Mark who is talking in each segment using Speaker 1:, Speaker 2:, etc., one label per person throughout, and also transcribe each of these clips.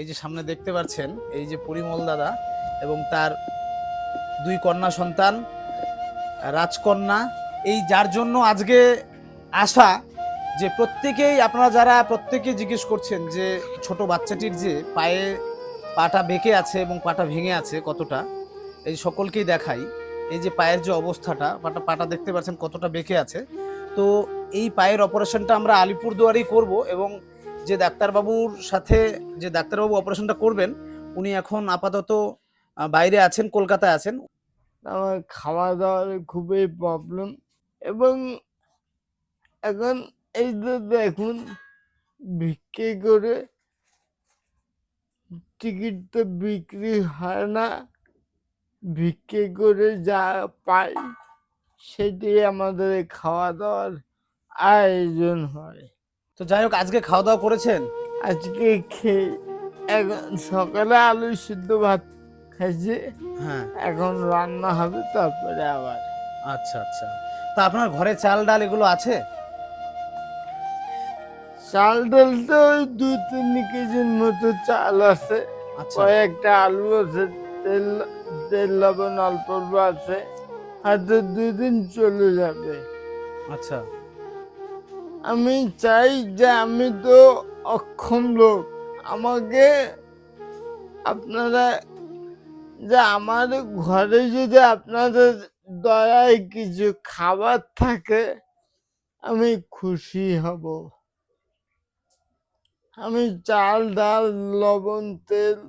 Speaker 1: এই যে সামনে দেখতে পাচ্ছেন, এই যে পরিমল দাদা এবং তার দুই কন্যা সন্তান, রাজকন্যা, এই যার জন্য আজকে আসা যে প্রত্যেকেই, আপনারা যারা প্রত্যেকে জিজ্ঞেস করছেন যে ছোট বাচ্চাটির যে পায়ে পাটা বেঁকে আছে এবং পাটা ভেঙে আছে কতটা, এই সকলকেই দেখাই। এই যে পায়ের যে অবস্থাটা, পাটা পাটা দেখতে পাচ্ছেন কতটা বেঁকে আছে। তো এই পায়ের অপারেশনটা আমরা আলিপুরদুয়ারেই করব এবং যে ডাক্তারবাবুর সাথে যে ডাক্তারবাবু অপারেশনটা করবেন, উনি এখন আপাতত বাইরে আছেন, কলকাতায় আছেন।
Speaker 2: আমার খাওয়া দাওয়ার খুবই প্রবলেম এবং এখন এই যে দেখুন বিক্রি করে টিকিট তো বিক্রি হয় না। বিক্রি করে যা পাই সেটি আমাদের খাওয়া দাওয়ার আয়োজন হয়।
Speaker 1: তো যাই হোক আজকে খাওয়া দাওয়া করেছেন?
Speaker 2: আজকে খেয়ে এখন সকালে আলু সিদ্ধ ভাত খাইছি।
Speaker 1: হ্যাঁ।
Speaker 2: এখন রান্না হবে তারপরে আবার।
Speaker 1: আচ্ছা আচ্ছা। তা আপনার ঘরে চাল ডাল এগুলো আছে?
Speaker 2: চাল ডাল তো ওই দু তিন কেজির মতো চাল আছে।
Speaker 1: আচ্ছা।
Speaker 2: কয়েকটা আলু আছে তেল তেল লবণ অল্প আছে। হয়তো দুই দিন চলে যাবে।
Speaker 1: আচ্ছা।
Speaker 2: আমি চাই যে আমি তো অক্ষম লোক। আমাকে আপনারা যে আমার ঘরে যদি আপনাদের দয়ায় কিছু খাবার থাকে, আমি খুশি হব। আমি চাল, ডাল, লবণ, তেল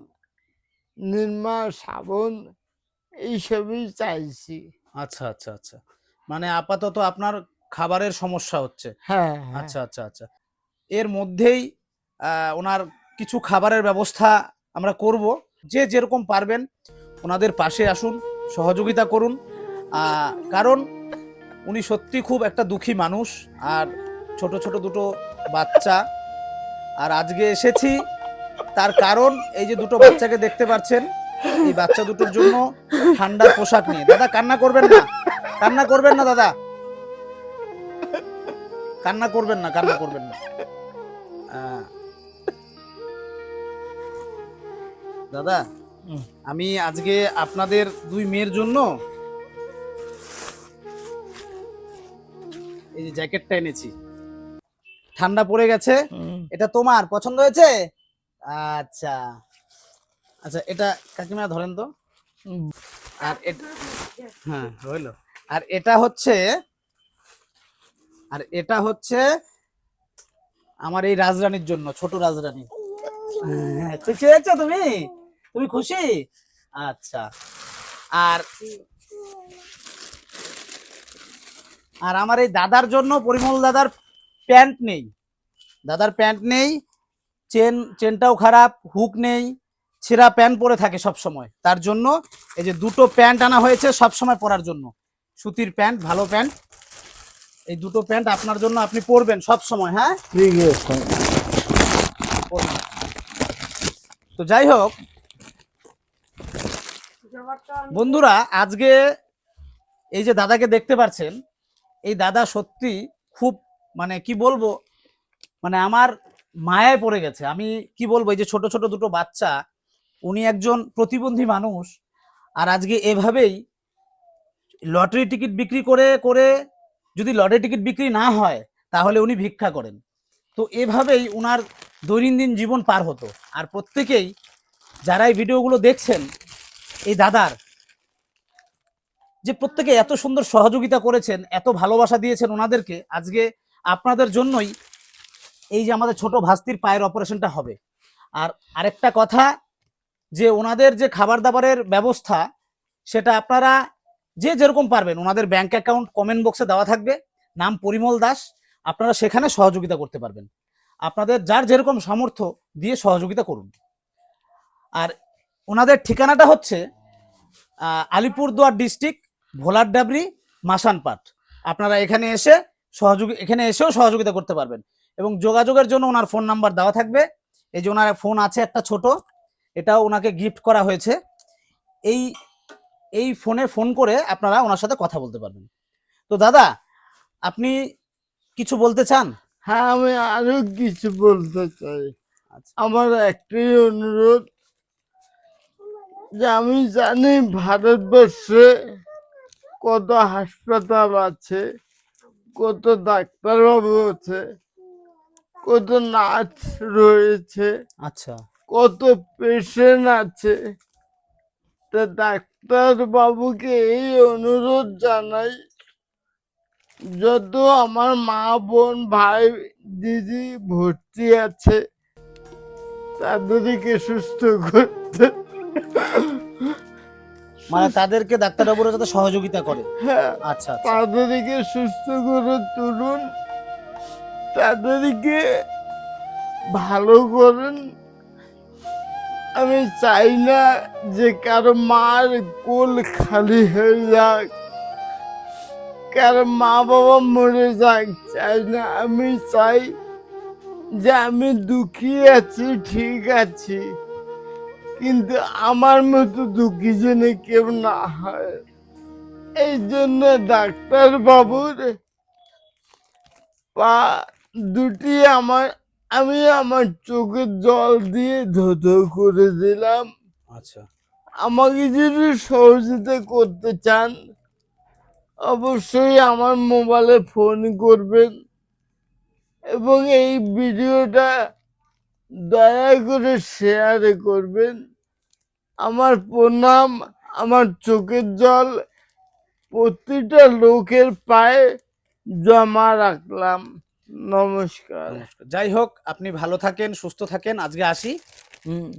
Speaker 2: নির্মা সাবন এইসবই চাইছি।
Speaker 1: আচ্ছা আচ্ছা আচ্ছা। মানে আপাতত আপনার খাবারের সমস্যা হচ্ছে।
Speaker 2: হ্যাঁ
Speaker 1: আচ্ছা আচ্ছা আচ্ছা। এর মধ্যেই ওনার কিছু খাবারের ব্যবস্থা আমরা করব। যে যেরকম পারবেন ওনাদের পাশে আসুন সহযোগিতা করুন। কারণ উনি সত্যি খুব একটা দুঃখী মানুষ আর ছোট ছোট দুটো বাচ্চা। আর আজকে এসেছি তার কারণ এই যে দুটো বাচ্চাকে দেখতে পাচ্ছেন এই বাচ্চা দুটোর জন্য ঠান্ডা পোশাক নিয়ে। দাদা কান্না করবেন না। কান্না করবেন না দাদা। কান্না করবেন না কান্না করবেন না। আহ, দাদা আমি আজকে আপনাদের দুই মেয়ের জন্য এই যে জ্যাকেটটা এনেছি। ঠান্ডা পড়ে গেছে। এটা তোমার পছন্দ হয়েছে? আচ্ছা। আচ্ছা এটা কাকিমা ধরেন তো। আর এটা হ্যাঁ হইল। আর এটা হচ্ছে আর এটা হচ্ছে আমার এই রাজরানীর জন্য ছোট রাজরানী। হ্যাঁ, খুশি হয়েছো তুমি? তুমি খুশি? আচ্ছা। আর আর আমার এই দাদার জন্য পরিমল দাদার প্যান্ট নেই। দাদার প্যান্ট নেই চেন চেনটাও খারাপ হুক নেই ছেঁড়া প্যান্ট পরে থাকে সব সময় তার জন্য এই যে দুটো প্যান্ট আনা হয়েছে সব সময় পরার জন্য। সুতির প্যান্ট ভালো প্যান্ট। এই দুটো প্যান্ট আপনার জন্য আপনি পরবেন সব সময় হ্যাঁ?
Speaker 2: ঠিক আছে।
Speaker 1: তো যাই হোক বন্ধুরা আজকে এই যে দাদাকে দেখতে পাচ্ছেন এই দাদা সত্যি খুব মানে কি বলব মানে আমার মায়ায় পড়ে গেছে। আমি কি বলব এই যে ছোট ছোট দুটো বাচ্চা উনি একজন প্রতিবন্ধী মানুষ আর আজকে এভাবেই লটারি টিকিট বিক্রি করে করে যদি লটারি টিকিট বিক্রি না হয়, তাহলে উনি ভিক্ষা করেন। তো এভাবেই উনার দৈনন্দিন জীবন পার হতো। আর প্রত্যেকেই যারা এই ভিডিওগুলো দেখছেন, এই দাদার, যে প্রত্যেকে এত সুন্দর সহযোগিতা করেছেন, এত ভালোবাসা দিয়েছেন ওনাদেরকে, আজকে আপনাদের জন্যই এই যে আমাদের ছোট ভাস্তির পায়ের অপারেশনটা হবে। আর আরেকটা কথা, যে ওনাদের যে খাবার দাবারের ব্যবস্থা, সেটা আপনারা যে যেরকম পারবেন। ওনাদের ব্যাংক অ্যাকাউন্ট কমেন্ট বক্সে দেওয়া থাকবে। নাম পরিমল দাস। আপনারা সেখানে সহযোগিতা করতে পারবেন। আপনাদের যার যেরকম সামর্থ্য দিয়ে সহযোগিতা করুন। আর ওনাদের ঠিকানাটা হচ্ছে আলিপুরদুয়ার ডিস্ট্রিক্ট ভোলার ভোলারডাবরি মাসানপাট। আপনারা এখানে এসে সহযোগী, এখানে এসেও সহযোগিতা করতে পারবেন। এবং যোগাযোগের জন্য ওনার ফোন নাম্বার দেওয়া থাকবে। এই যে ওনার ফোন আছে একটা ছোট, এটাও ওনাকে গিফট করা হয়েছে। এই এই ফোনে ফোন করে আপনারা ওনার সাথে কথা বলতে পারবেন। তো দাদা আপনি কিছু বলতে চান?
Speaker 2: হ্যাঁ আমি আরও কিছু বলতে চাই।
Speaker 1: আচ্ছা।
Speaker 2: আমার একটাই অনুরোধ যে আমি জানি ভারতবর্ষে কত হাসপাতাল আছে কত ডাক্তারবাবু আছে কত নার্স রয়েছে
Speaker 1: আচ্ছা।
Speaker 2: কত পেশেন্ট আছে তা ডাক্তার বাবুকে এই অনুরোধ জানাই যত আমার মা বোন ভাই দিদি ভর্তি আছে তাদেরকে সুস্থ করতে
Speaker 1: মানে তাদেরকে ডাক্তারবাবুরা যাতে সহযোগিতা করে।
Speaker 2: হ্যাঁ
Speaker 1: আচ্ছা আচ্ছা।
Speaker 2: তাদেরকে সুস্থ করে তুলুন তাদেরকে ভালো করেন আমি চাই না যে কারও মার কোল খালি হয়ে যাক। কারও মা বাবা মরে যাক, চাই না। আমি চাই যে আমি দুঃখী আছি, ঠিক আছি। কিন্তু আমার মতো দুঃখী যেন কেউ না হয়। এই জন্য ডাক্তার বাবুর পা দুটি আমার আমি আমার চোখে জল দিয়ে ধোধো করে দিলাম।
Speaker 1: আচ্ছা।
Speaker 2: আমাকে যদি সহযোগিতা করতে চান অবশ্যই আমার মোবাইলে ফোন করবেন এবং এই ভিডিওটা দয়া করে শেয়ার করবেন। আমার প্রণাম আমার চোখের জল প্রতিটা লোকের পায়ে জমা রাখলাম। নমস্কার।
Speaker 1: নমস্কার। যাই হোক আপনি ভালো থাকেন সুস্থ থাকেন। আজকে আসি।
Speaker 2: হুম।